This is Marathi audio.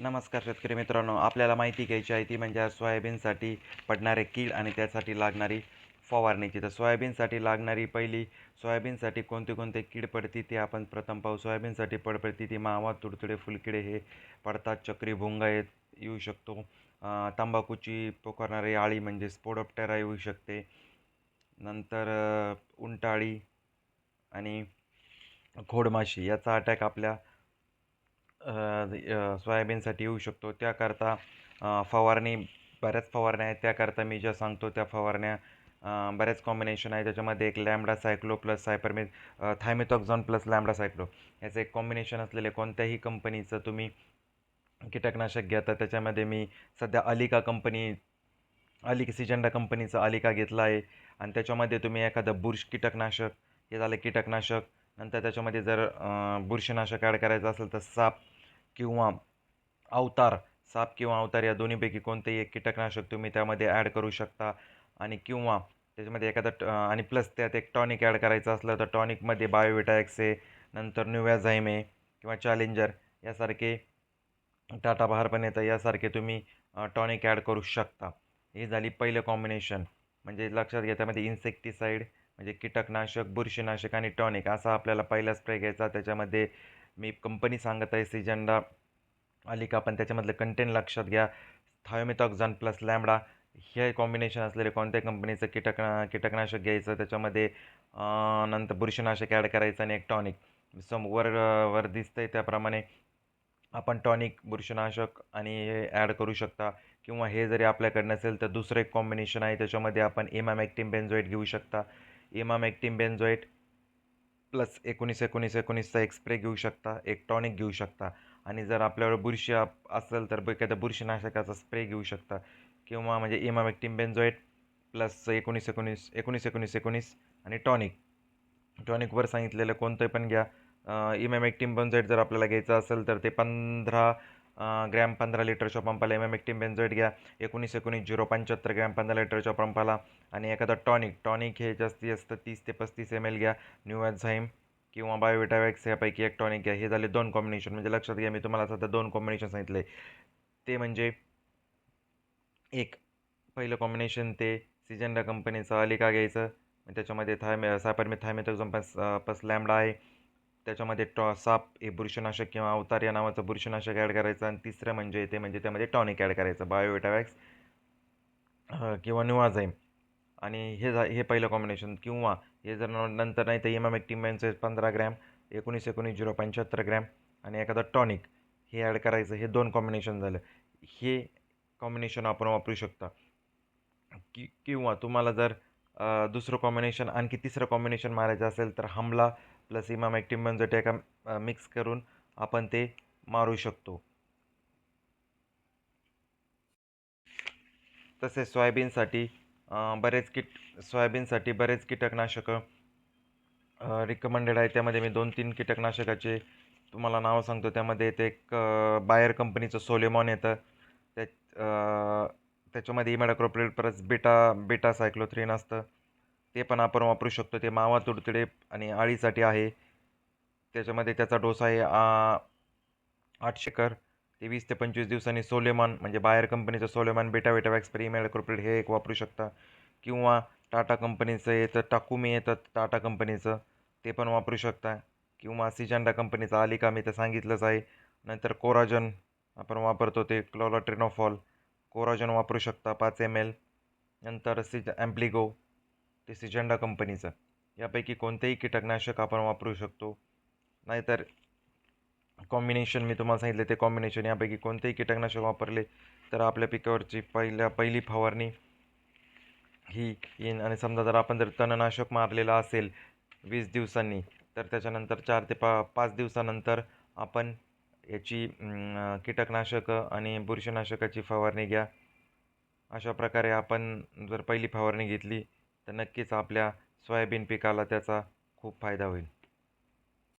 नमस्कार शेतकरी मित्रांनो आपल्याला माहिती घ्यायची आहे ती म्हणजे सोयाबीनसाठी पडणारे कीड आणि त्यासाठी लागणारी फवारणीची. तर सोयाबीनसाठी लागणारी पहिली सोयाबीनसाठी कोणते कोणते कीड पडते ते आपण प्रथम पाहू. सोयाबीनसाठी पड पडते ती मावा तुडतुडे फुलकिडे हे पडतात. चक्री भुंग येत येऊ शकतो. तंबाखूची पोखरणारी आळी म्हणजे स्पोडोप्टेरा येऊ शकते. नंतर उंटाळी आणि खोडमाशी याचा अटॅक आपल्या सोयाबीनसाठी येऊ शकतो. त्याकरता फवारणी बऱ्याच फवारण्या आहेत. त्याकरता मी ज्या सांगतो त्या फवारण्या बऱ्याच कॉम्बिनेशन आहे. त्याच्यामध्ये एक lambda cyclo plus सायपरमे thiamethoxam plus lambda cyclo. याचं एक कॉम्बिनेशन असलेले कोणत्याही कंपनीचं तुम्ही कीटकनाशक घ्या तर त्याच्यामध्ये मी सध्या अलिका कंपनी अलिक सिजंडा कंपनीचं अलिका घेतला आहे. आणि त्याच्यामध्ये तुम्ही एखादं बुरश कीटकनाशक हे झालं कीटकनाशक. नंतर त्याच्यामध्ये जर बुरशीनाशक ॲड करायचं असेल तर साप किंवा अवतार साप किंवा अवतार या दोन्हीपैकी कोणतेही एक कीटकनाशक तुम्ही त्यामध्ये ॲड करू शकता. आणि किंवा त्याच्यामध्ये एखादं ट- आणि प्लस त्यात एक टॉनिक ॲड करायचं असलं तर टॉनिकमध्ये बायोविटाएक्स आहे नंतर न्यूव्याझाईम आहे किंवा चॅलेंजर यासारखे टाटा बहार पण येतं यासारखे तुम्ही टॉनिक ॲड करू शकता. ही झाली पहिलं कॉम्बिनेशन म्हणजे लक्षात घ्या त्यामध्ये इन्सेक्टिसाईड म्हणजे कीटकनाशक बुरशीनाशक आणि टॉनिक असा आपल्याला पहिला स्प्रे घ्यायचा. त्याच्यामध्ये मी कंपनी सांगत आहे सिजंडा का पण त्याच्यामधलं कंटेंट लक्षात घ्या. थायोमिथॉक्झान प्लस लॅमडा हे कॉम्बिनेशन असलेले कोणत्या कंपनीचं कीटकना कीटकनाशक घ्यायचं त्याच्यामध्ये नंतर बुरशीनाशक ॲड करायचं आणि एक टॉनिक सम वर वर दिसतंय त्याप्रमाणे आपण टॉनिक बुरशीनाशक आणि हे ॲड करू शकता. किंवा हे जरी आपल्याकडे नसेल तर दुसरं एक कॉम्बिनेशन आहे त्याच्यामध्ये आपण इमामॅक्टिम बेन्झोएट घेऊ शकता. इमामॅक्टिम बेन्झोएट प्लस एकोणीस एकोणीस एकोणीसचा एक स्प्रे घेऊ शकता एक टॉनिक घेऊ शकता. आणि जर आपल्यावर बुरशी असेल तर एखाद्या बुरशीनाशकाचा स्प्रे घेऊ शकता. किंवा म्हणजे इमामेक्टिम बेन्झोएट प्लस एकोणीस एकोणीस एकोणीस एकोणीस एकोणीस आणि टॉनिक टॉनिकवर सांगितलेलं कोणतं पण घ्या. इमॅमेक्टिम बेन्झोएट जर आपल्याला घ्यायचं असेल तर ते पंधरा ग्रॅम पंधरा लिटरच्या पंपाला इमॅमेक्टिम बेन्झोएट घ्या. एकोणीस एकोणीस झिरो पंच्याहत्तर ग्रॅम पंधरा लिटरच्या पंपाला आणि एखादा टॉनिक टॉनिक हे जास्तीत जास्त तीस ते पस्तीस एम एल घ्या. न्यूॲझाईम किंवा बायोविटावॅक्स यापैकी एक टॉनिक घ्या. हे झाले दोन कॉम्बिनेशन म्हणजे लक्षात घ्या मी तुम्हाला सध्या दोन कॉम्बिनेशन सांगितले. ते म्हणजे एक पहिलं कॉम्बिनेशन ते सिजेंडा कंपनीचं अलिका घ्यायचं. त्याच्यामध्ये थायमे सायपरमी थायमेथोक्झम पस पस लॅमडा आहे. त्याच्यामध्ये टॉ साप हे बुरशीनाशक किंवा अवतार या नावाचं बुरशीनाशक ॲड करायचं. आणि तिसरं म्हणजे ते म्हणजे त्यामध्ये टॉनिक ॲड करायचं. बायोविटावॅक्स किंवा न्युआझाईम आणि हे झा हे पहिलं कॉम्बिनेशन किंवा हे जर नंतर नाही तर इमामॅक्टिम बेन्झोएट पंधरा ग्रॅम एकोणीस एकोणीस झिरो पंच्याहत्तर ग्रॅम आणि एखादं टॉनिक हे ॲड करायचं. हे दोन कॉम्बिनेशन झालं. हे कॉम्बिनेशन आपण वापरू शकता. कि किंवा तुम्हाला जर दुसरं कॉम्बिनेशन आणखी तिसरं कॉम्बिनेशन मारायचं असेल तर हमला प्लस इमामॅक्टिम बेन्झोएट मिक्स करून आपण ते मारू शकतो. तसेच सोयाबीनसाठी बरेच किट सोयाबीनसाठी बरेच कीटकनाशकं रिकमेंडेड आहे त्यामध्ये मी दोन तीन कीटकनाशकाचे तुम्हाला नावं सांगतो. त्यामध्ये ते एक बायर कंपनीचं सोलेमॉन येतं. त्या त्याच्यामध्ये इमॅडाक्रोप्रिल परत बेटा बेटा सायक्लोथ्रीन असतं. ते पण आपण वापरू शकतो. ते मावा तुडतुडे आणि आळीसाठी आहे. त्याच्यामध्ये त्याचा डोस आहे आ, आठशे कर ते वीस ते पंचवीस दिवसांनी सोलेमान म्हणजे बाहेर कंपनीचं सोलेमान बेटा बेटावॅक्स पर इमॅडाक्रोप्रिल हे एक वापरू शकता. किंवा टाटा कंपनीचं येतं टाकुमी येतं टाटा कंपनीचं ते पण वापरू शकता. किंवा सिजंडा कंपनीचं आलिका मी तर सांगितलंच आहे. नंतर कोराजन आपण वापरतो ते क्लोराट्रिनोफॉल. कोराजन वापरू शकता पाच एम एल नंतर सिज ॲम्प्लिगो ते सिजेंडा कंपनीचं. यापैकी कोणतेही कीटकनाशक आपण वापरू शकतो. नाहीतर कॉम्बिनेशन मी तुम्हाला सांगितले ते कॉम्बिनेशन यापैकी कोणतेही कीटकनाशक वापरले तर आपल्या पिकावरची पहिल्या पहिली फवारणी ही येईन. आणि समजा जर आपण जर तणनाशक मारलेलं असेल वीस दिवसांनी तर त्याच्यानंतर चार ते पा पाच दिवसानंतर आपण याची कीटकनाशकं आणि बुरशीनाशकाची फवारणी घ्या. अशा प्रकारे आपण जर पहिली फवारणी घेतली तर नक्कीच आपल्या सोयाबीन पिकाला त्याचा खूप फायदा होईल.